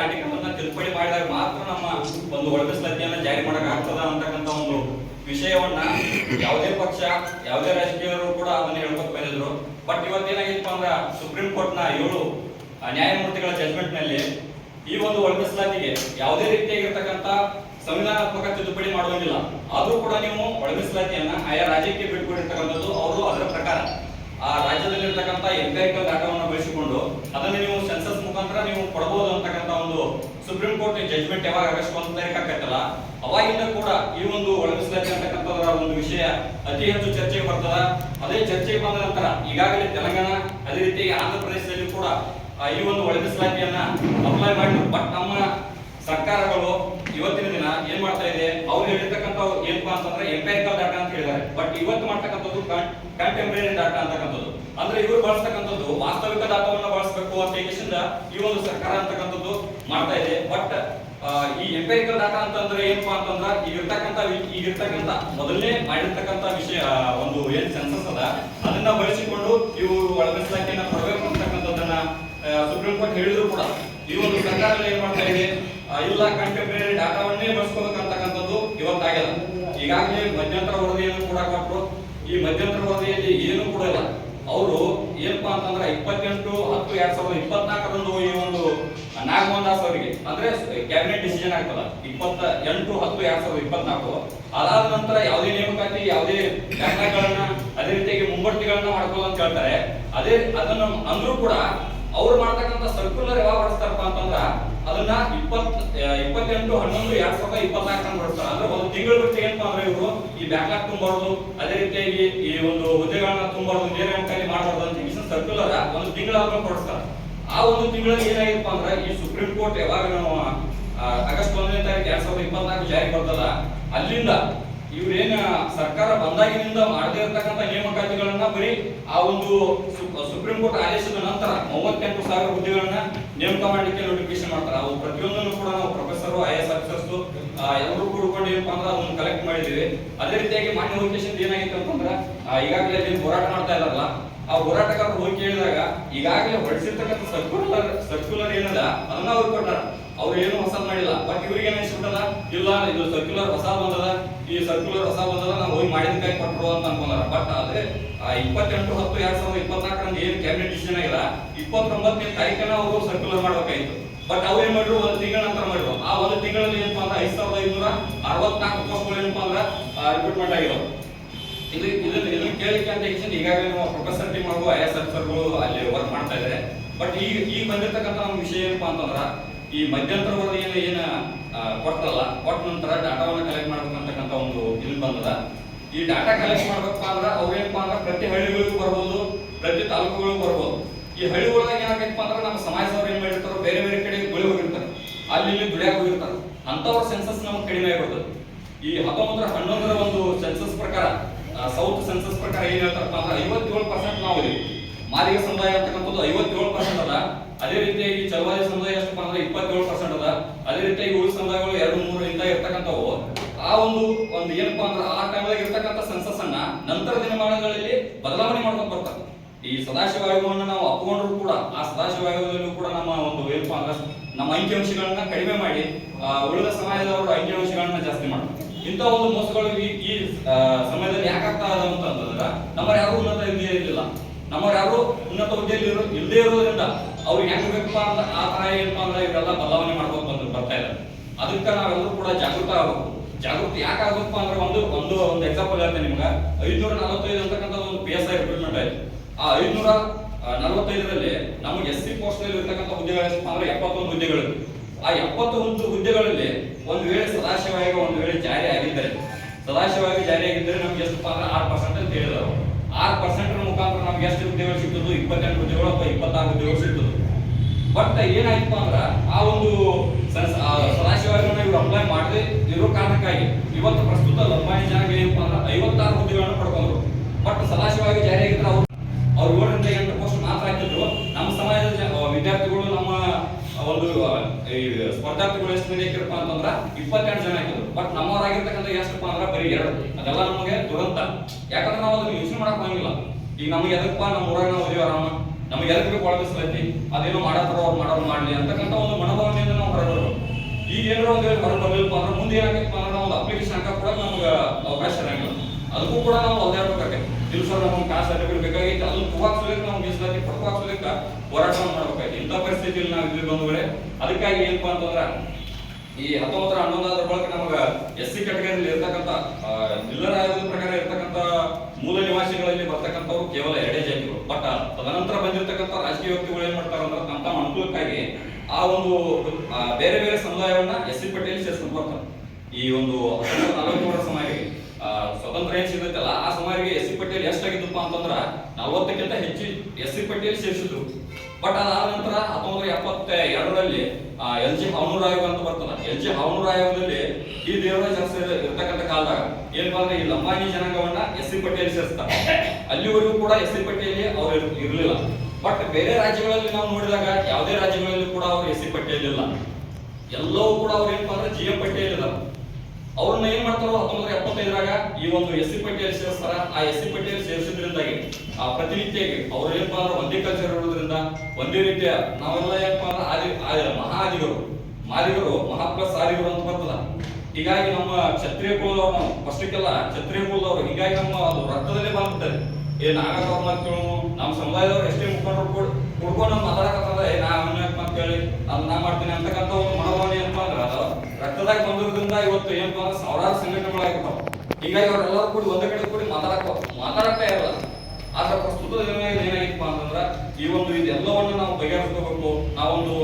ಅನ್ನ ತಿದ್ದುಪಡಿ ಮಾಡಿದಾಗ ಮಾತ್ರ ನಮ್ಮ ಒಂದು ಒಳಗಿಸ್ಲತಿಯನ್ನ ಜಾರಿ ಮಾಡಕ್ ಆಗ್ತದ ಅಂತಕ್ಕಂಥ ಒಂದು ವಿಷಯವನ್ನ ಯಾವುದೇ ಪಕ್ಷ, ಯಾವುದೇ ರಾಜಕೀಯರು ಕೂಡ ಅದನ್ನ ಹೇಳ್ಕೊತ ಬಂದಿದ್ರು. ಬಟ್ ಇವತ್ತೇನಾಗಿತ್ತು ಅಂದ್ರ ಸುಪ್ರೀಂ ಕೋರ್ಟ್ನ ಏಳು ನ್ಯಾಯಮೂರ್ತಿಗಳ ಜಜ್ಮೆಂಟ್ನಲ್ಲಿ ಈ ಒಂದು ಒಳಗಿಸಲಾತಿಗೆ ಯಾವುದೇ ರೀತಿಯಾಗಿರ್ತಕ್ಕಂಥ ಸಂವಿಧಾನಾತ್ಮಕ ತಿದ್ದುಪಡಿ ಮಾಡುವಂಗಿಲ್ಲ. ಆದ್ರೂ ಕೂಡ ನೀವು ಒಳಗಿಸಲಾತಿಯನ್ನ ಆಯಾ ರಾಜ್ಯಕ್ಕೆ ಬಿಟ್ಕೊಂಡಿರ್ತಕ್ಕಂಥದ್ದು ಅವರು ಅದರ ಪ್ರಕಾರ. ಆ ರಾಜ್ಯದಲ್ಲಿರ್ತಕ್ಕಂಥ ಎಂಪೈರಿಕಲ್ ಡಾಟಾವನ್ನು ಬಳಸಿಕೊಂಡು ಅದನ್ನು ನೀವು ಸೆನ್ಸಸ್ ಮುಖಾಂತರ ನೀವು ಕೊಡಬಹುದು ಅಂತಕ್ಕಂಥ ಒಂದು ಸುಪ್ರೀಂ ಕೋರ್ಟ್ ಜಜ್ಮೆಂಟ್ ಯಾವಾಗ ಆಗಸ್ಟ್ ಒಂದು ತಾರೀಕು ಅವಾಗಿಂದ ಕೂಡ ಈ ಒಂದು ಒಳಗಿಸಲಾತಿ ಅಂತಕ್ಕಂಥದ್ರ ಒಂದು ವಿಷಯ ಅತಿ ಹೆಚ್ಚು ಚರ್ಚೆಗೆ ಬರ್ತದ. ಅದೇ ಚರ್ಚೆಗೆ ಬಂದ ನಂತರ ಈಗಾಗಲೇ ತೆಲಂಗಾಣ, ಅದೇ ರೀತಿ ಆಂಧ್ರ ಪ್ರದೇಶದಲ್ಲಿ ಕೂಡ ಈ ಒಂದು ಒಳಗಿಸಲಾತಿಯನ್ನ ಅಪ್ಲೈ ಮಾಡಿ ಬಟ್ ನಮ್ಮ ಸರ್ಕಾರಗಳು ಇವತ್ತಿನ ದಿನ ಏನ್ ಮಾಡ್ತಾ ಇದೆ? ಅವ್ರು ಹೇಳಿರ್ತಕ್ಕಂಥ ಏನಪ್ಪಾ ಅಂತಂದ್ರೆ ಎಂಪೈರಿಕಲ್ ಡಾಟಾ ಅಂತ ಹೇಳಿದ್ದಾರೆ. ಬಟ್ ಇವತ್ತು ಮಾಡ್ತಕ್ಕಂಥದ್ದು ಕಂಟೆಂಪ್ರರಿ ಡಾಟಾ ಅಂತಕ್ಕಂಥದ್ದು. ಅಂದ್ರೆ ಇವರು ಬಳಸ್ತಕ್ಕಂಥದ್ದು ವಾಸ್ತವಿಕ ಡಾಟಾವನ್ನ ಬಳಸಬೇಕು ಅಂತ ಹೇಗಿಸಿಂದ ಈ ಒಂದು ಸರ್ಕಾರ ಅಂತಕ್ಕಂಥದ್ದು ಮಾಡ್ತಾ ಇದೆ. ಬಟ್ ಈ ಎಂಪೈರಿಕಲ್ ಡಾಟಾ ಅಂತಂದ್ರೆ ಏನಪ್ಪಾ ಅಂತಂದ್ರೆ ಈಗ ಇರ್ತಕ್ಕಂಥ ಈಗ ಇರ್ತಕ್ಕಂಥ ಮೊದಲನೇ ಮಾಡಿರ್ತಕ್ಕಂಥ ವಿಷಯ ಒಂದು ಏನ್ ಸೆನ್ಸಸ್ ಅದ, ಅದನ್ನ ಬಳಸಿಕೊಂಡು ಇವು ಒಳಗಿಸಲಾತಿಯನ್ನ ಕೊಡಬೇಕು ಅಂತಕ್ಕಂಥದ್ದನ್ನ ಸುಪ್ರೀಂ ಕೋರ್ಟ್ ಹೇಳಿದ್ರು ಕೂಡ. ಈ ಒಂದು ಸರ್ಕಾರ ಏನ್ ಮಾಡ್ತಾ ಇದೆ? ಆ, ಇಲ್ಲ ಕಂಟೆಂಪ್ರರಿ ಡಾಟಾವನ್ನೇ ಬಳಸ್ಕೋಬೇಕಂತಕ್ಕಂಥದ್ದು ಇವತ್ತಾಗಿಲ್ಲ. ಈಗಾಗಲೇ ಮಧ್ಯಂತರ ವರದಿಯನ್ನು ಕೂಡ ಕೊಟ್ಟರು ಈ ಮಧ್ಯಂತರ ವರದಿಯಲ್ಲಿ ಏನು ಕೂಡ ಇಲ್ಲ. ಅವರು ಏನಪ್ಪಾ ಅಂತಂದ್ರೆ ಇಪ್ಪತ್ತೆಂಟು ಹತ್ತು ಎರಡ್ ಸಾವಿರದ ಇಪ್ಪತ್ನಾಲ್ಕರಂದು ಈ ಒಂದು ನಾಗಮೋಹನ್ ದಾಸ್ ಅವರಿಗೆ ಅಂದ್ರೆ ಕ್ಯಾಬಿನೆಟ್ ಡಿಸಿಷನ್ ಆಗ್ತದ ಇಪ್ಪತ್ತ ಎಂಟು ಹತ್ತು ಎರಡ್ ಸಾವಿರದ ಇಪ್ಪತ್ನಾಲ್ಕು ಅದಾದ ನಂತರ ಯಾವುದೇ ನೇಮಕಾತಿ ಯಾವುದೇ ಬ್ಯಾಂಕ್ಗಳನ್ನ ಅದೇ ರೀತಿಯಾಗಿ ಮುಂಬಡ್ತಿಗಳನ್ನ ಮಾಡ್ಕೊಳ್ಳೋ ಅಂತ ಹೇಳ್ತಾರೆ. ಅದೇ ಅದನ್ನು ಅಂದ್ರೂ ಕೂಡ ಅವ್ರು ಮಾಡ್ತಕ್ಕಂಥ ಸರ್ಕ್ಯುಲರ್ ಯಾವಾಗ ಹೊಡಿಸ್ತಾರಪ್ಪ ಅಂತಂದ್ರ ಅದನ್ನ ಇಪ್ಪತ್ ಇಪ್ಪತ್ತೆಂಟು, ಹನ್ನೊಂದು, ಎರಡ್ ಸಾವಿರದ ಇಪ್ಪತ್ನಾಲ್ಕರಂದು ಹೊರಡಿಸ್ತಾರೆ ಅಂದ್ರೆ ಒಂದು ತಿಂಗಳ ಬಿಟ್ಟು ಏನಪ್ಪಾ ಅಂದ್ರೆ ಇವರು? ಈ ಬ್ಯಾಕ್ಲಾಗ್ ತುಂಬಾರ್ದು ಅದೇ ರೀತಿಯಾಗಿ ಈ ಒಂದು ಹುದ್ದೆಗಳನ್ನ ತುಂಬಾರ್ದು ನೇಮಕಾತಿ ಮಾಡಬಾರ್ದು ಅಂತ ಮಿಷನ್ ಸರ್ಕ್ಯುಲರ್ ಒಂದು ತಿಂಗಳ ಹೊರಡಿಸ್ತಾರೆ ಆ ಒಂದು ತಿಂಗಳಲ್ಲಿ ಏನಾಗಿತ್ತಪ್ಪ ಅಂದ್ರೆ ಈ ಸುಪ್ರೀಂ ಕೋರ್ಟ್ ಯಾವಾಗ ನಾವು ಆಗಸ್ಟ್ ಒಂದನೇ ತಾರೀಕು ಎರಡ್ ಸಾವಿರದ ಇಪ್ಪತ್ನಾಲ್ಕು ಜಾರಿ ಬರ್ತದ ಅಲ್ಲಿಂದ ಇವ್ರೇನ ಸರ್ಕಾರ ಬಂದಾಗಿನಿಂದ ಮಾಡದೇ ಇರತಕ್ಕಂತ ನೇಮಕಾತಿಗಳನ್ನ ಬರೀ ಆ ಒಂದು ಸುಪ್ರೀಂ ಕೋರ್ಟ್ ಆದೇಶದ ನಂತರ ಮೂವತ್ತೆಂಟು ಸಾವಿರ ಹುದ್ದೆಗಳನ್ನ ನೇಮಕ ಮಾಡಲಿಕ್ಕೆ ನೋಟಿಫಿಕೇಶನ್ ಮಾಡ್ತಾರೆ. ಅವು ಪ್ರತಿಯೊಂದನ್ನು ಕೂಡ ನಾವು ಪ್ರೊಫೆಸರ್ ಐ ಎಸ್ ಆಫೀಸರ್ಸ್ ಎಲ್ಲರೂ ಕೂಡ್ಕೊಂಡು ಏನಪ್ಪಾ ಅಂದ್ರೆ ಅದನ್ನು ಕಲೆಕ್ಟ್ ಮಾಡಿದೀವಿ ಅದೇ ರೀತಿಯಾಗಿ ಮಾನ್ಯ ಲೊಕೇಶನ್ ಏನಾಗಿತ್ತು ಅಂತಂದ್ರೆ ಈಗಾಗಲೇ ಅಲ್ಲಿ ಹೋರಾಟ ಮಾಡ್ತಾ ಇದಾರಲ್ಲ ಆ ಹೋರಾಟಗಾರರು ಹೋಗಿ ಕೇಳಿದಾಗ ಈಗಾಗಲೇ ಹೊರಡಿಸಿರ್ತಕ್ಕಂಥ ಸರ್ಕ್ಯುಲರ್ ಸರ್ಕ್ಯುಲರ್ ಏನದ ಅದನ್ನ ಅವ್ರು ಕೊಟ್ಟಾರ. ಅವ್ರು ಏನು ಹೊಸದ್ ಮಾಡಿಲ್ಲ. ಬಟ್ ಇವ್ರಿಗೆ ಏನ್ ಅನ್ಸ್ಬಿಟ್ಟದ? ಇಲ್ಲ, ಇದು ಸರ್ಕ್ಯುಲರ್ ಹೊಸ ಬಂದದ. ಈ ಸರ್ಕ್ಯುಲರ್ ಹೊಸ ಬಂದದ. ನಾವು ಮಾಡಿದ ಕೈ ಕೊಟ್ಟರು ಅಂತ ಅನ್ಕೊಂಡಾರ ಬಟ್ ಆದ್ರೆ ಇಪ್ಪತ್ತೆಂಟು ಹತ್ತು ಎರಡ್ ಸಾವಿರದ ಇಪ್ಪತ್ನಾಲ್ಕರಂದು ಏನ್ ಕ್ಯಾಬಿನೆಟ್ ಡಿಸಿಷನ್ ಆಗಿಲ್ಲ, ಇಪ್ಪತ್ತೊಂಬತ್ತನೇ ತಾರೀಕನ ಅವರು ಸರ್ಕ್ಯುಲರ್ ಮಾಡ್ಬೇಕಾಗಿತ್ತು ಬಟ್ ಅವ್ರು ಏನ್ ಮಾಡಿದ್ರು? ಒಂದು ತಿಂಗಳ ನಂತರ ಮಾಡಿದ್ರು. ಆ ಒಂದು ತಿಂಗಳಲ್ಲಿ ಏನಪ್ಪಾ ಅಂದ್ರೆ ಐದ್ ಸಾವಿರದ ಐನೂರ ಅರವತ್ನಾಲ್ಕು ಪೋಸ್ಟ್ಗಳು ಏನಪ್ಪಾ ಅಂದ್ರೆ ರಿಕ್ರೂಟ್ಮೆಂಟ್ ಆಗಿರೋದು. ಇದು ಇದನ್ನ ಇದನ್ನ ಕೇಳಿಕೆ ಅಂತ ಹೇಳಿ ಈಗಾಗಲೇ ನಾವು ಪ್ರೊಫೆಸರ್ ಟೀಮ್ ಹಾಗೂ ಐ ಎಸ್ ಅಫಿಸರ್ಗಳು ಅಲ್ಲಿ ವರ್ಕ್ ಮಾಡ್ತಾ ಇದ್ದಾರೆ ಬಟ್ ಈಗ ಈಗ ಬಂದಿರತಕ್ಕಂಥ ನಮ್ಮ ವಿಷಯ ಏನಪ್ಪಾ ಅಂತಂದ್ರ, ಈ ಮಧ್ಯಂತರ ವರದಿಯನ್ನು ಏನ ಕೊಡ್ತಲ್ಲ ಕೊಟ್ಟ ನಂತರ ಡಾಟಾವನ್ನ ಕಲೆಕ್ಟ್ ಮಾಡ್ಬೇಕಂತಕ್ಕಂಥ ಒಂದು ಇಲ್ಲಿ ಬಂದದ. ಈ ಡಾಟಾ ಕಲೆಕ್ಟ್ ಮಾಡ್ಬೇಕಪ್ಪ ಅಂದ್ರ ಅವ್ರು ಏನಪ್ಪಾ ಅಂದ್ರ ಪ್ರತಿ ಹಳ್ಳಿಗಳಿಗೂ ಬರ್ಬೋದು, ಪ್ರತಿ ತಾಲೂಕುಗಳಿಗೂ ಬರ್ಬೋದು. ಈ ಹಳ್ಳಿಗಳಾಗ ಏನಾಗೈತಪ್ಪ ಅಂದ್ರೆ ನಮ್ಮ ಸಮಾಜದವ್ರು ಏನ್ ಮಾಡಿರ್ತಾರೋ ಬೇರೆ ಬೇರೆ ಕಡೆ ಗುಳಿ ಹೋಗಿರ್ತಾರೆ. ಅಲ್ಲಿ ಇಲ್ಲಿ ದುಡಿಯಾಗ ಹೋಗಿರ್ತಾರೆ. ಅಂತವ್ರ ಸೆನ್ಸಸ್ ನಮ್ಗೆ ಕಡಿಮೆ ಆಗಿರ್ತದೆ ಈ ಹತ್ತೊಂಬತ್ತರ ಹನ್ನೊಂದರ ಒಂದು ಸೆನ್ಸಸ್ ಪ್ರಕಾರ ಸೌತ್ ಸೆನ್ಸಸ್ ಪ್ರಕಾರ ಏನ್ ಹೇಳ್ತಾರಪ್ಪ ಅಂದ್ರೆ ಐವತ್ತೇಳು ಪರ್ಸೆಂಟ್ ನಾವು ಇದೀವಿ. ಮಾದಿಗ ಸಮುದಾಯ ಅಂತಕ್ಕಂಥದ್ದು ಐವತ್ತೇಳು ಪರ್ಸೆಂಟ್ ಅದ. ಅದೇ ರೀತಿಯಾಗಿ ಚಲವಾದಿ ಸಮುದಾಯ ಎಷ್ಟಪ್ಪ ಅಂದ್ರೆ ಇಪ್ಪತ್ತೇಳು ಪರ್ಸೆಂಟ್ ಅದ. ಅದೇ ರೀತಿಯಾಗಿ ಉಳಿದ ಸಮುದಾಯಗಳು ಎರಡು ಮೂರು ಇಂದ ಇರ್ತಕ್ಕಂಥವು. ಆ ಒಂದು ಒಂದು ಏನಪ್ಪಾ ಅಂದ್ರೆ ಆ ಟೈಮಲ್ಲಿ ಇರ್ತಕ್ಕಂಥ ಸೆನ್ಸಸ್ ಅನ್ನ ನಂತರ ದಿನಮಾನಗಳಲ್ಲಿ ಬದಲಾವಣೆ ಮಾಡ್ಕೊಂಡು ಬರ್ತಾರೆ. ಈ ಸದಾಶಿವ ಆಯೋಗವನ್ನು ನಾವು ಅಪ್ಕೊಂಡ್ರು ಕೂಡ, ಆ ಸದಾಶಿವ ಆಯೋಗದಲ್ಲೂ ಕೂಡ ನಮ್ಮ ಒಂದು ಏನಪ್ಪಾ ಅಂದ್ರೆ ನಮ್ಮ ಅಂಕಿಅಂಶಗಳನ್ನ ಕಡಿಮೆ ಮಾಡಿ ಉಳಿದ ಸಮಾಜದವರು ಅಂಕಿಅಂಶಗಳನ್ನ ಜಾಸ್ತಿ ಮಾಡ್ತಾರೆ. ಇಂಥ ಒಂದು ಮೋಸಗಳು ಈ ಸಮಯದಲ್ಲಿ ಯಾಕೆ ಆಗ್ತಾ ಅಂತ ಅಂತಂದ್ರೆ ನಮ್ಮ ಯಾರು ಉನ್ನತ ಹುದ್ದೆ ಇರಲಿಲ್ಲ. ನಮ್ಮ ಯಾರು ಉನ್ನತ ಹುದ್ದೆಯಲ್ಲಿ ಇರೋ ಇಲ್ಲದೆ ಇರೋದ್ರಿಂದ ಅವ್ರಿಗೆ ಹೆಂಗ್ ಬೇಕಪ್ಪ ಅಂತ ಆ ತರ ಏನಪ್ಪಾ ಅಂದ್ರೆ ಇವರೆಲ್ಲ ಬದಲಾವಣೆ ಮಾಡ್ಕೊಂಡು ಬಂದು ಬರ್ತಾ ಇದ್ದಾರೆ ಅದಕ್ಕೆ ನಾವೆಲ್ಲರೂ ಕೂಡ ಜಾಗೃತ ಆಗಬೇಕು. ಜಾಗೃತಿ ಯಾಕೆ ಆಗುತ್ತಪ್ಪ ಅಂದ್ರೆ ಒಂದು ಒಂದು ಒಂದು ಎಕ್ಸಾಂಪಲ್ ಹೇಳ್ತೇನೆ ನಿಮ್ಗೆ. ಐದ್ನೂರ ನಲವತ್ತೈದು ಅಂತಕ್ಕಂಥ ಒಂದು ಪಿ ಎಸ್ ಐ ರಿಕ್ರೂಟ್ಮೆಂಟ್ ಆಯ್ತು. ಆ ಐದ್ನೂರ ನಲವತ್ತೈದರಲ್ಲಿ ನಮಗೆ ಎಸ್ ಸಿ ಪೋಸ್ಟ್ನಲ್ಲಿ ಇರ್ತಕ್ಕಂಥ ಹುದ್ದೆಗಳು ಅಂದ್ರೆ ಎಪ್ಪತ್ತೊಂದು ಹುದ್ದೆಗಳು. ಆ ಎಪ್ಪತ್ತೊಂದು ಹುದ್ದೆಗಳಲ್ಲಿ ಒಂದು ವೇಳೆ ಸದಾಶಯವಾಗಿ ಒಂದು ವೇಳೆ ಜಾರಿ ಆಗಿದ್ದರೆ ಸದಾಶವಾಗಿ ಜಾರಿ ಆಗಿದ್ದರೆ ನಮ್ಗೆ ಎಷ್ಟು ಅಂದ್ರೆ ಆರು ಪರ್ಸೆಂಟ್ ಅಂತ ಹೇಳಿದ್ರು ಆರು ಪರ್ಸೆಂಟ್ ಮುಖಾಂತರ ನಮ್ಗೆ ಎಷ್ಟು ಹುದ್ದೆಗಳು ಸಿಗ್ತದ್ದು ಇಪ್ಪತ್ತೆಂಟು ಹುದ್ದೆಗಳು ಅಥವಾ ಇಪ್ಪತ್ತಾರು ಹುದ್ದೆಗಳು ಸಿಗ್ತದ್ದು ಬಟ್ ಏನಾಯ್ತಪ್ಪ ಅಂದ್ರ ಆ ಒಂದು ಸೆನ್ಸ್- ಆ ಸದಾಶಿವ ಆಯೋಗನ ಇವ್ರು ಅಪ್ಲೈ ಮಾಡದೆ ಇರೋ ಕಾರಣಕ್ಕಾಗಿ ಇವತ್ತು ಪ್ರಸ್ತುತ ಲಂಬಾಣಿ ಜನಾಂಗ ಏನಪ್ಪಾ ಅಂದ್ರೆ ಐವತ್ತಾರು ಹುದ್ದೆಗಳನ್ನು ಪಡ್ಕೊಂಡ್ರು ಬಟ್ ಜಾರಿಯಾಗಿದ್ರೆ ಅವ್ರು. ಅವ್ರು ಏಳರಿಂದ ಎಂಟು ಪೋಸ್ಟ್ ಮಾತ್ರ ಹಾಕಿದ್ರು. ನಮ್ಮ ಸಮಾಜದ ವಿದ್ಯಾರ್ಥಿಗಳು ನಮ್ಮ ಒಂದು ಈ ಸ್ಪರ್ಧಾರ್ಥಿಗಳು ಎಷ್ಟು ಮಂದಿ ಹಾಕಿರಪ್ಪ ಅಂತಂದ್ರ ಇಪ್ಪತ್ತೆಂಟು ಜನ ಹಾಕಿದ್ರು. ಬಟ್ ನಮ್ಮವರಾಗಿರ್ತಕ್ಕಂಥ ಎಷ್ಟಪ್ಪ ಅಂದ್ರೆ ಬರೀ ಎರಡು. ಅದೆಲ್ಲ ನಮಗೆ ದುರಂತ. ಯಾಕಂದ್ರೆ ನಾವು ಅದನ್ನು ಯೋಚನೆ ಮಾಡಕ್ ಹೋಗಿಲ್ಲ ಈಗ ನಮ್ಗೆ ಎದಕ್ಕಪ್ಪ ನಮ್ಮ ಊರಾಗ ನಾವು ಇದೀವಿ ಆರಾಮ? ನಮ್ಗೆ ಎದಕ್ಕೆ ಒಳಗಿಸ್ಲೈತಿ ಅದೇನೋ ಮಾಡತ್ತಾರ ಅವ್ರು ಮಾಡೋರು ಮಾಡ್ಲಿ ಅಂತಕ್ಕಂಥ ಒಂದು ಮನೋಭಾವನೆಯಿಂದ ನಾವು ಹೊರಗೆ ಬರ್ಬೇಕು ಈಗ ಏನಾರ ಒಂದು ಹೊರಗೆ ಬರ್ಲಿಲ್ಲಪ್ಪ ಅಂದ್ರೆ ಮುಂದೆ ಏನಾಗೈತಪ್ಪ ಅಂದ್ರೆ ನಾವು ಅಪ್ಲಿಕೇಶನ್ ಹಾಕಕ್ ಕೂಡ ನಮ್ಗೆ ಅವಕಾಶ ಇರಂಗಿಲ್ಲ. ಅದಕ್ಕೂ ಕೂಡ ನಾವು ಅದೇ ಇಲ್ಲ ಸರ್ ನಮ್ಗೆ ಕಾಸು ಸರ್ಟಿಫಿಕೇಟ್ ಬೇಕಾಗೈತೆ ಅದನ್ನು ತಗೋಕ್ಸಲಿಕ್ಕೆ ನಾವು ಮೀಸಲಾತಿ ಪಡ್ಕೋಕ್ಸಲಿಕ್ಕೆ ಹೋರಾಟವನ್ನು ಮಾಡ್ಬೇಕಾಯ್ತು ಇಂಥ ಪರಿಸ್ಥಿತಿಯಲ್ಲಿ ನಾವು ಇಲ್ಲಿ ಅದಕ್ಕಾಗಿ ಏನಪ್ಪ ಅಂತಂದ್ರೆ, ಈ ಹತ್ತೊಂಬತ್ತರ ಹನ್ನೊಂದಾದ್ರ ಬಳಕ ನಮಗ ಎಸ್ ಸಿ ಕ್ಯಾಟಗರಿಯಲ್ಲಿ ಇರ್ತಕ್ಕಂಥ ಜಿಲ್ಲಾ ಆಯೋಗದ ಪ್ರಕಾರ ಇರ್ತಕ್ಕಂಥ ಮೂಲ ನಿವಾಸಿಗಳಲ್ಲಿ ಬರ್ತಕ್ಕಂಥವ್ರು ಕೇವಲ ಎರಡೇ ಜಾತಿಗಳು ಬಟ್ ತದನಂತರ ಬಂದಿರತಕ್ಕಂಥ ರಾಜಕೀಯ ವ್ಯಕ್ತಿಗಳು ಏನ್ ಮಾಡ್ತಾರೆ ಅಂದ್ರೆ ತಮ್ಮ ತಮ್ಮ ಅನುಕೂಲಕ್ಕಾಗಿ ಆ ಒಂದು ಬೇರೆ ಬೇರೆ ಸಮುದಾಯವನ್ನ ಎಸ್ ಸಿ ಪಟ್ಟಿಯಲ್ಲಿ ಸೇರಿಸ್ಕೊಂಡು ಬರ್ತಾರೆ. ಈ ಒಂದು ಸಮಯ ಸ್ವತಂತ್ರ ಏನ್ ಸಿಗುತ್ತಲ್ಲ, ಆ ಸುಮಾರಿಗೆ ಎಸ್ ಸಿ ಪಟ್ಟಿಯಲ್ಲಿ ಎಷ್ಟಾಗಿದ್ದಪ್ಪ ಅಂತಂದ್ರ ನಲವತ್ತಕ್ಕಿಂತ ಹೆಚ್ಚು ಎಸ್ ಸಿ ಪಟ್ಟಿಯಲ್ಲಿ ಸೇರಿಸಿದ್ರು. ಬಟ್ ಅದಾದ ನಂತರ ಹತ್ತೊಂಬತ್ತು ಎಪ್ಪತ್ತ ಎರಡರಲ್ಲಿ ಎಲ್ ಜಿ ಹಾವನೂರ್ ಆಯೋಗ ಅಂತ ಬರ್ತದ. ಎಲ್ ಜಿ ಹಾವನೂರ್ ಆಯೋಗದಲ್ಲಿ ಈ ದೇವರಾಜ ಅರಸು ಇರ್ತಕ್ಕಂಥ ಕಾಲದಾಗ ಏನಪ್ಪ ಅಂದ್ರೆ ಈ ಲಂಬಾಣಿ ಜನಾಂಗವನ್ನ ಎಸ್ ಸಿ ಪಟ್ಟಿಯಲ್ಲಿ ಸೇರಿಸ್ತಾರೆ. ಅಲ್ಲಿವರೆಗೂ ಕೂಡ ಎಸ್ ಸಿ ಪಟ್ಟಿಯಲ್ಲಿ ಅವ್ರು ಇರಲಿಲ್ಲ ಇರ್ಲಿಲ್ಲ. ಬಟ್ ಬೇರೆ ರಾಜ್ಯಗಳಲ್ಲಿ ನಾವು ನೋಡಿದಾಗ ಯಾವುದೇ ರಾಜ್ಯಗಳಲ್ಲಿ ಕೂಡ ಅವ್ರು ಎಸ್ ಸಿ ಪಟ್ಟಿಯಲ್ಲಿಲ್ಲ ಎಲ್ಲವೂ ಕೂಡ ಅವ್ರು ಏನಪ್ಪಾ ಅಂದ್ರೆ ಜಿ ಎಂ ಪಟ್ಟಿಯಲ್ಲಿದ್ದಾರೆ ಅವ್ರನ್ನ ಏನ್ ಮಾಡ್ತಾರೋ ಹತ್ತೊಂಬತ್ತು ಎಪ್ಪತ್ತೈದರಾಗ ಈ ಒಂದು ಎಸ್ ಸಿ ಪಟ್ಟಿಯಲ್ಲಿ ಸೇರಿಸ್ತಾರ ಆ ಎಸ್ ಸಿ ಪಟ್ಟಿಯಲ್ಲಿ ಸೇರಿಸಿದ್ರಿಂದಾಗಿ ಆ ಪ್ರತಿನಿತ್ಯಕ್ಕೆ ಅವ್ರು ಏನಪ್ಪ ಅಂದ್ರೆ ಒಂದೇ ಕಲ್ಚರ್ ಇರೋದ್ರಿಂದ ಒಂದೇ ರೀತಿಯ ನಾವೆಲ್ಲ ಏನಪ್ಪ ಅಂದ್ರೆ ಮಹಾದಿಗರು ಮಾದಿಗರು ಮಹಾತ್ಮ ಸಾರಿಗರು ಅಂತ ಬರ್ತದ. ಹೀಗಾಗಿ ನಮ್ಮ ಕ್ಷತ್ರಿಯ ಕುಲದವ್ರು ನಾವು ಫಸ್ಟಿಕ್ಕೆಲ್ಲ ಕ್ಷತ್ರಿಯ ಕುಲದವ್ರು ಹೀಗಾಗಿ ನಮ್ಮ ಒಂದು ರಕ್ತದಲ್ಲೇ ಬಂದ್ಬಿಡ್ತಾರೆ ಏ ನಾಗದವ್ರ ಮಕ್ಕಳು ನಮ್ಮ ಸಮುದಾಯದವ್ರು ಎಷ್ಟೇ ಮುಖಂಡರು ಕೂಡ, ಕುಡ್ಕೊಂಡು ಮಾತಾಡಕತ್ತದ ಏ ನಾ ಅವನ ಕೇಳಿ ನಾನು ನಾ ಮಾಡ್ತೀನಿ ಅಂತಕ್ಕಂಥ ಒಂದು ಮನೋಭಾವನೆ ಏನಪ್ಪಾ ಅಂದ್ರೆ ಅದು ರಕ್ತದಾಗ ಬಂದಿರೋದ್ರಿಂದ ಇವತ್ತು ಏನಪ್ಪಾ ಅಂದ್ರೆ ಸಾವಿರಾರು ಸಂಘಟನೆಗಳಾಗಿರ್ತಾವ ಹೀಗಾಗಿ ಅವರೆಲ್ಲರೂ ಕೂಡಿ ಒಂದ ಕಡೆ ಕೂಡಿ ಮಾತಾಡಕ ಮಾತಾಡಕ್ಕೆ ಇರಲ್ಲ. ಆದ್ರೆ ಪ್ರಸ್ತುತ ಏನಾಗಿತ್ತಪ್ಪ ಅಂತಂದ್ರ ಈ ಒಂದು ಇದೆಲ್ಲವನ್ನು ನಾವು ಬಗೆಹರಿಸ್ಕೋಬೇಕು. ನಾವೊಂದು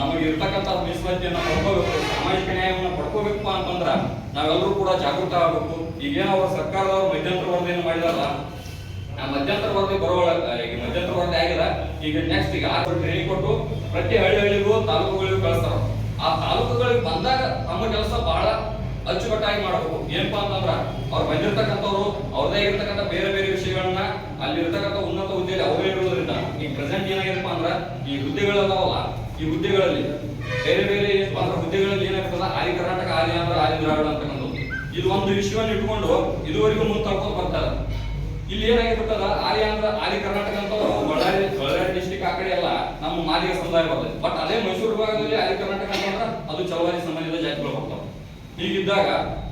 ನಮಗೆ ಇರ್ತಕ್ಕಂಥ ಮೀಸಲಾತಿಯನ್ನ ಪಡ್ಕೋಬೇಕು, ಸಾಮಾಜಿಕ ನ್ಯಾಯವನ್ನು ಪಡ್ಕೋಬೇಕಪ್ಪ ಅಂತಂದ್ರ ನಾವೆಲ್ಲರೂ ಕೂಡ ಜಾಗೃತ ಆಗಬೇಕು. ಈಗೇನೋ ಅವ್ರ ಸರ್ಕಾರದವರು ಮಧ್ಯಂತರ ವರದಿಯನ್ನು ಮಾಡಿದಾರಲ್ಲ ಆ ಮಧ್ಯಂತರ ವರದಿ ಬರೋಳ ಈಗ ಮಧ್ಯಂತರ ವರದಿ ಆಗಿದೆ. ಈಗ ನೆಕ್ಸ್ಟ್ ಈಗ ಆರು ಟ್ರೈನಿಂಗ್ ಕೊಟ್ಟು ಪ್ರತಿ ಹಳ್ಳಿ ಹಳ್ಳಿಗೂ ತಾಲೂಕುಗಳಿಗೂ ಕಳಿಸ್ತಾರ. ಆ ತಾಲೂಕುಗಳಿಗೆ ಬಂದಾಗ ತಮ್ಮ ಕೆಲಸ ಬಹಳ ಅಚ್ಚುಕಟ್ಟಾಗಿ ಮಾಡಬೇಕು. ಏನಪ್ಪಾ ಅಂತಂದ್ರ ಅವ್ರು ಬಂದಿರ್ತಕ್ಕಂಥವ್ರು, ಅವ್ರದೇ ಇರ್ತಕ್ಕಂಥ ಬೇರೆ ಬೇರೆ ವಿಷಯಗಳನ್ನ ಅಲ್ಲಿ ಇರ್ತಕ್ಕಂಥ ಉನ್ನತ ಹುದ್ದೆಯಲ್ಲಿ ಅವರೇ ಇರೋದ್ರಿಂದ ಈ ಪ್ರೆಸೆಂಟ್ ಏನಾಗಿದೆಪ್ಪ ಅಂದ್ರ ಈ ಹುದ್ದೆಗಳದಾವಲ್ಲ ಈ ಹುದ್ದೆಗಳಲ್ಲಿ ಬೇರೆ ಬೇರೆ ಏನಪ್ಪಾ ಅಂದ್ರೆ ಹುದ್ದೆಗಳಲ್ಲಿ ಏನಾಗ್ತದ ಆಲಿ ಕರ್ನಾಟಕ ಆಲಿ ಆಂಧ್ರ ಆಲಿ ದ್ರಾವಿಡ ಅಂತಕ್ಕಂಥದ್ದು ಇದು ಒಂದು ವಿಷಯವನ್ನು ಇಟ್ಕೊಂಡು ಇದುವರೆಗೂ ಮುಂದೆ ಬರ್ತಾರೆ. ಇಲ್ಲಿ ಏನಾಗಿರ್ತದ ಆಲಿ ಆಂಧ್ರ ಆಲಿ ಕರ್ನಾಟಕ ಅಂತ ಬಳ್ಳಾರಿ ಬಳ್ಳಾರಿ ಡಿಸ್ಟಿಕ್ ಆ ಕಡೆ ಎಲ್ಲ ನಮ್ಮ ಮಾದಿಗ ಸಮುದಾಯ ಬರ್ತದೆ. ಬಟ್ ಅದೇ ಮೈಸೂರು ಭಾಗದಲ್ಲಿ ಆಲಿ ಕರ್ನಾಟಕ ಅದು ಚಲವಾದಿ ಸಂಬಂಧಿತ ಜಾತಿಗಳು ಬರ್ತಾವೆ ಹೀಗಿದ್ದಾಗ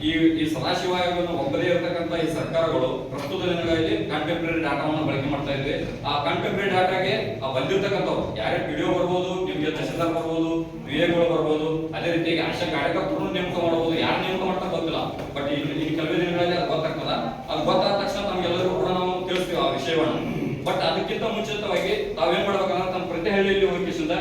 ಈ ಈ ಸದಾಶಿವ ಆಯೋಗವನ್ನು ಒಬ್ಬರೇ ಇರತಕ್ಕಂತ ಈ ಸರ್ಕಾರಗಳು ಪ್ರಸ್ತುತ ದಿನಗಳಲ್ಲಿ ಕಂಟೆಂಪ್ರರಿ ಡಾಟಾವನ್ನು ಬಳಕೆ ಮಾಡ್ತಾ ಇದ್ವಿ. ಆ ಕಂಟೆಂಪ್ರರಿ ಡಾಟಾಗೆ ಆ ಬಂದಿರತಕ್ಕಂಥವ್ರು ಯಾರೇ ಪಿಡಿಒ ಬರ್ಬೋದು, ನಿಮ್ಗೆ ತಹಶೀಲ್ದಾರ್ ಬರ್ಬೋದು ವಿಎಗಳು ಬರ್ಬೋದು, ಅದೇ ರೀತಿಯಾಗಿ ಆಶಾ ಕಾರ್ಯಕರ್ತರು ನೇಮಕ ಮಾಡಬಹುದು ಯಾರು ನೇಮಕ ಮಾಡ್ತಾ ಗೊತ್ತಿಲ್ಲ. ಬಟ್ ಈ ಕೆಲವೇ ದಿನಗಳಲ್ಲಿ ಅದು ಗೊತ್ತಾಗ್ತದ. ಅದು ಗೊತ್ತಾದ ತಕ್ಷಣ ನಮ್ಗೆಲ್ಲರಿಗೂ ಕೂಡ ನಾವು ತಿಳಿಸ್ತೀವಿ ಆ ವಿಷಯವನ್ನು. ಬಟ್ ಅದಕ್ಕಿಂತ ಮುಂಚಿತವಾಗಿ ತಾವೇನ್ ಮಾಡ್ಬೇಕಂದ್ರೆ ತಮ್ಮ ಪ್ರತಿ ಹಳ್ಳಿಯಲ್ಲಿ ಹೋಗಿಸಿದ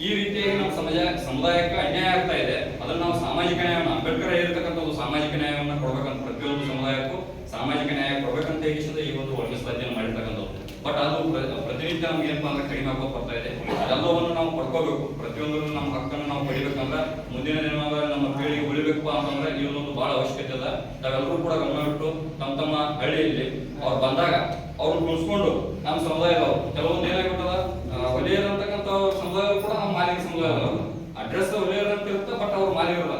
ಈ ರೀತಿಯಾಗಿ ನಮ್ಮ ಸಮಾಜ, ಸಮುದಾಯಕ್ಕೆ ಅನ್ಯಾಯ ಆಗ್ತಾ ಇದೆ. ಅದನ್ನ ನಾವು ಸಾಮಾಜಿಕ ನ್ಯಾಯವನ್ನು, ಅಂಬೇಡ್ಕರ್ ಇರತಕ್ಕಂತ ಒಂದು ಸಾಮಾಜಿಕ ನ್ಯಾಯವನ್ನು ಕೊಡ್ಬೇಕಂತ ಪ್ರತಿಯೊಂದು ಸಮುದಾಯಕ್ಕೂ ಸಾಮಾಜಿಕ ನ್ಯಾಯ ಕೊಡ್ಬೇಕಂತ ಹೇಳಿದ್ರೆ ಈ ಒಂದು ಒಳಗಿಸ್ಲಾತಿಯನ್ನು ಮಾಡಿರ್ತಕ್ಕಂಥದ್ದು. ಬಟ್ ಅದು ಪ್ರ- ಪ್ರತಿನಿತ್ಯ ನಮ್ಗೆ ಏನಪ್ಪಾ ಅಂದ್ರೆ ಕಡಿಮೆ ಆಗೋದು ಬರ್ತಾ ಇದೆ. ಎಲ್ಲವನ್ನು ನಾವು ಪಡ್ಕೋಬೇಕು. ಪ್ರತಿಯೊಂದನ್ನು ನಮ್ಮ ಹಕ್ಕನ್ನು ನಾವು ಪಡಿಬೇಕಂದ್ರೆ ಮುಂದಿನ ದಿನವಾಗ ನಮ್ಮ ಪೀಳಿಗೆ ಉಳಿಬೇಕು ಅಂತಂದ್ರೆ ಈ ಒಂದು ಬಹಳ ಅವಶ್ಯಕತೆ ಅದ. ನಾವೆಲ್ಲರೂ ಕೂಡ ಗಮನವಿಟ್ಟು ತಮ್ಮ ತಮ್ಮ ಹಳ್ಳಿಯಲ್ಲಿ ಅವ್ರು ಬಂದಾಗ ಅವ್ರನ್ನ ಉಳಿಸ್ಕೊಂಡು ನಮ್ಮ ಸಮುದಾಯದವರು ಕೆಲವೊಂದು ಏನಾಗ್ಬಿಟ್ಟದ ಒಲಿಯರ್ ಅಂತಕ್ಕಂಥ ಸಮುದಾಯ ಕೂಡ ನಮ್ಮ ಮಾಲಿಕ ಸಮುದಾಯ ಅಡ್ರೆಸ್ ಒಲಿಯರ್ ಅಂತ ಇರುತ್ತೆ ಬಟ್ ಅವ್ರು ಮಾಲಿಕರಲ್ಲ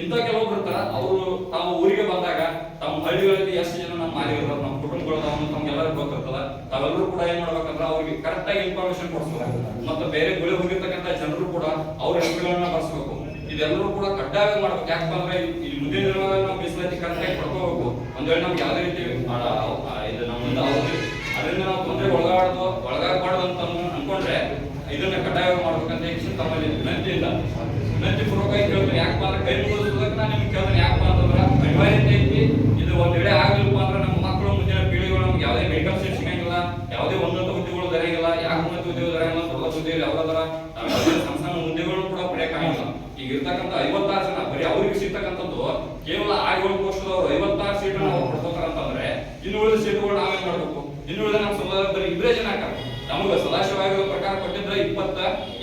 ಇಂಥ ಕೆಲವೊಬ್ರು ಇರ್ತಾರ ಅವರು ತಾವು ಊರಿಗೆ ಬಂದಾಗ ತಮ್ಮ ಹಳ್ಳಿಗಳಲ್ಲಿ ಎಷ್ಟು ಜನ ನಮ್ಮ ಮಾಲಿಕರು, ನಮ್ಮ ಕುಟುಂಬಗಳದಾವ ತಮ್ಗೆಲ್ಲರೂ ಗೊತ್ತಿರ್ತದ, ತಾವೆಲ್ಲರೂ ಕೂಡ ಏನ್ ಮಾಡ್ಬೇಕಂದ್ರೆ ಅವ್ರಿಗೆ ಕರೆಕ್ಟ್ ಆಗಿ ಇನ್ಫಾರ್ಮೇಶನ್ ಕೊಡಿಸ್ಬೇಕು. ಮತ್ತೆ ಬೇರೆ ಗುಳಿ ಹೋಗಿರ್ತಕ್ಕಂಥ ಜನರು ಕೂಡ ಅವ್ರ ಹೆಸರುಗಳನ್ನ ಬಳಸ್ಬೇಕು. ಇದೆಲ್ಲರೂ ಕೂಡ ಕಡ್ಡಾಯ ಮಾಡ್ಬೇಕು. ಯಾಕಂದ್ರೆ ಈ- ಮುಂದಿನ ದಿನಗಳಲ್ಲಿ ನಾವು ಮೀಸಲಾತಿ ಕರೆಕ್ಟ್ ಆಗಿ ಪಡ್ಕೋಬೇಕು ಒಂದ್ ವೇಳೆ ನಮ್ಗೆ ಯಾವುದೇ ರೀತಿ ಇದು ನಮ್ಮಿಂದ ಅದರಿಂದ ನಾವು ತೊಂದರೆ ಒಳಗಾಡ್ದು ಒಳಗಾಗಬಾರ್ದು ಅಂತ ಅನ್ಕೊಂಡ್- ಅನ್ಕೊಂಡ್ರೆ ಇದನ್ನ ಕಡ್ಡಾಯ ಮಾಡ್ಬೇಕಂತ ಹೆಚ್ಚು ತಮ್ಮಲ್ಲಿ ವಿನಂತಿ ಇಲ್ಲ. ವಿನಂತಿ ಪೂರ್ವಕವಾಗಿ ಕೇಳ್ತೀನಿ ಯಾಕಪ್ಪ ಅಂದ್ರೆ ಕೈ ಮುಗಿಸೋದಕ್ಕೆ ನಾನು ನಿಮ್ಗೆ ಕೇಳ್ತೀನಿ ಯಾಕಪ್ಪ ಅಂತಂದ್ರೆ ಅನಿವಾರ್ಯತೆ ಐತಿ. ಇದು ಒಂದ್ ವೇಳೆ ಆಗ್ಲಿಲ್ಲಪ್ಪ ಅಂದ್ರೆ ನಮ್ಮ ಮಕ್ಕಳು ಮುಂದಿನ ಪೀಳಿಗೆಗಳು ನಮ್ಗೆ ಯಾವುದೇ ಮೆಡಿಕಲ್ ಸೀಟ್ ಸಿಗಂಗಿಲ್ಲ, ಯಾವುದೇ ಉನ್ನತ ಹುದ್ದೆಗಳು ದೊರೆಯಂಗಿಲ್ಲ ಯಾಕೆ ಉನ್ನತ ಹುದ್ದೆಗಳು ದೊರೆಯಂಗಿಲ್ಲ ದೊಡ್ಡ ಹುದ್ದೆಯಲ್ಲಿ ಯಾವ್ದಾದ್ರ ಯಾವುದೇ ಸಣ್ಣ ಸಣ್ಣ ಹುದ್ದೆಗಳು ಕೂಡ ಪಡೆಯಕ್ಕಾಗಿಲ್ಲ ಈಗ ಇರ್ತಕ್ಕಂಥ ಐವತ್ತಾರು ಜನ, ಬರೀ ಅವ್ರಿಗೆ ಸಿಗ್ತಕ್ಕಂಥದ್ದು ಕೇವಲ ಆರು ಪೋಸ್ಟ್ದವ್ರು ಐವತ್ತಾರು ಸೀಟ್ ನಾವು ಪಡ್ಕೋತಾರ ಅಂತಂದ್ರೆ ಇನ್ನು ಉಳಿದ ಸೀಟುಗಳು ನಾವೇನ್ ಮಾಡ್ಬೇಕು? ಇನ್ನು ಉಳಿದ ನಮ್ಮ ಸಮುದಾಯ ಬರೀ ಇಬ್ಬರೇ ಜನ ನಮಗೆ ಸದಾಶಿವ ಪ್ರಕಾರ ಕೊಟ್ಟಿದ್ರೆ ಇಪ್ಪತ್ತ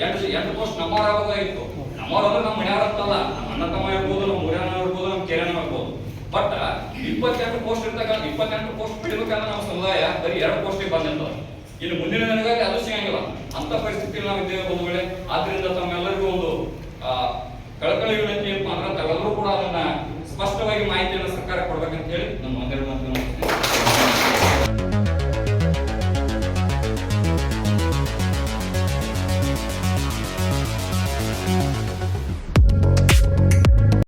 ಎಂಟು ಎಂಟು ಪೋಸ್ಟ್ ನಮ್ಮವ್ರ ಆಗೋದಾಗಿತ್ತು ನಮ್ಮವ್ರ ಅಂದ್ರೆ ನಮ್ಮ ಮನೆಯವ್ರ ಅಂತಲ್ಲ ನಮ್ಮ ಅಣ್ಣ ತಮ್ಮ ಇರ್ಬೋದು, ನಮ್ಮ ಊರನ ಇರ್ಬೋದು, ನಮ್ಮ ಕೆರೆನ ಇರ್ಬೋದು. ಬಟ್ ಇಪ್ಪತ್ತೆಂಟು ಪೋಸ್ಟ್ ಇರ್ತಕ್ಕಂಥ, ಇಪ್ಪತ್ತೆಂಟು ಪೋಸ್ಟ್ ಪಡಿಬೇಕಂದ್ರೆ ನಮ್ಮ ಸಮುದಾಯ, ಬರೀ ಎರಡು ಪೋಸ್ಟಿಗೆ ಬಂದಿರ್ತದೆ. ಇನ್ನು ಮುಂದಿನ ದಿನಗಳಲ್ಲಿ ಅದು ಸಿಗಂಗಿಲ್ಲ. ಅಂತ ಪರಿಸ್ಥಿತಿಯಲ್ಲಿ ನಾವು ಇದ್ದೇವೆ ಒಂದು ವೇಳೆ. ಆದ್ರಿಂದ ಒಂದು